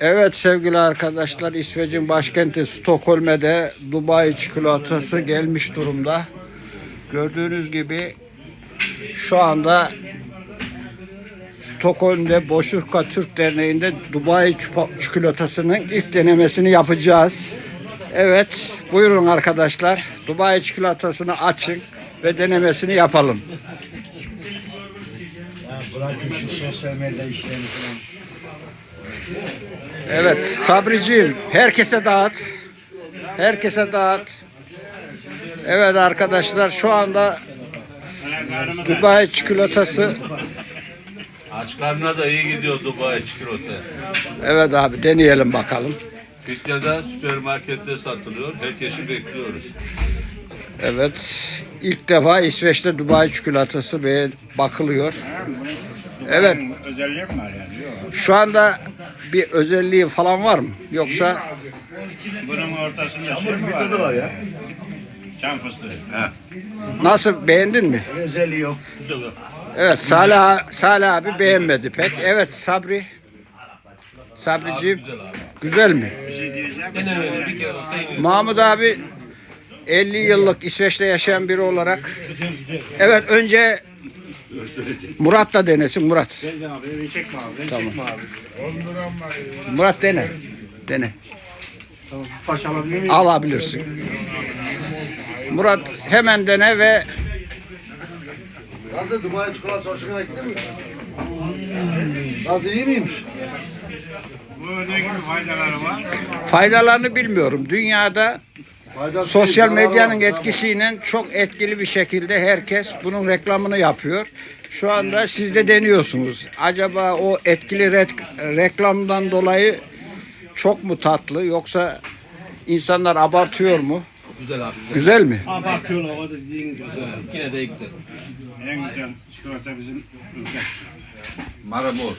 Evet sevgili arkadaşlar İsveç'in başkenti Stockholm'de Dubai çikolatası gelmiş durumda. Gördüğünüz gibi şu anda Stockholm'de Boşurka Türk Derneği'nde Dubai çikolatasının ilk denemesini yapacağız. Evet buyurun arkadaşlar Dubai çikolatasını açın ve denemesini yapalım. Bırakın şu sosyal medya işlerini falan. Evet Sabriciğim herkese dağıt. Herkese dağıt. Evet arkadaşlar şu anda Dubai çikolatası Aç karnına da iyi gidiyor Dubai çikolata. Evet abi deneyelim bakalım. Türkiye'de süpermarkette satılıyor. Herkesi bekliyoruz. Evet ilk defa İsveç'te Dubai çikolatası ve bakılıyor. Evet Özelliği mi var yani? Yok. şu anda bir özelliği falan var mı? Yoksa Bunun ortasında şey mi var? var ya. Çam fıstığı. nasıl beğendin mi? Özelliği yok. Evet Salih, Salih abi beğenmedi pek. Evet Sabri. Sabriciğim güzel mi? Bir şey diyeceğim. Denemeyin bir kere olsa yine. Mahmut abi 50 yıllık İsveç'te yaşayan biri olarak. Evet önce Murat da denesin Murat. Gel abi, bir çekme abi. Tamam. Çekme abi. Murat dene. Dene. Parça alabilir miyim? Alabilirsin. Murat hemen dene ve Nasıl Dubai çikolatası hoşuna gitti mi? Nasıl iyi miymiş? Bu ne gibi faydaları var? faydalarını bilmiyorum. Dünyada sosyal medyanın etkisiyle çok etkili bir şekilde herkes bunun reklamını yapıyor. Şu anda siz de deniyorsunuz. Acaba o etkili reklamdan dolayı çok mu tatlı yoksa insanlar abartıyor mu? Güzel abi. Güzel mi? Abartıyorlar o da dediğiniz gibi. Yine de güzel. En güzel çikolata bizim ülke. Marabor.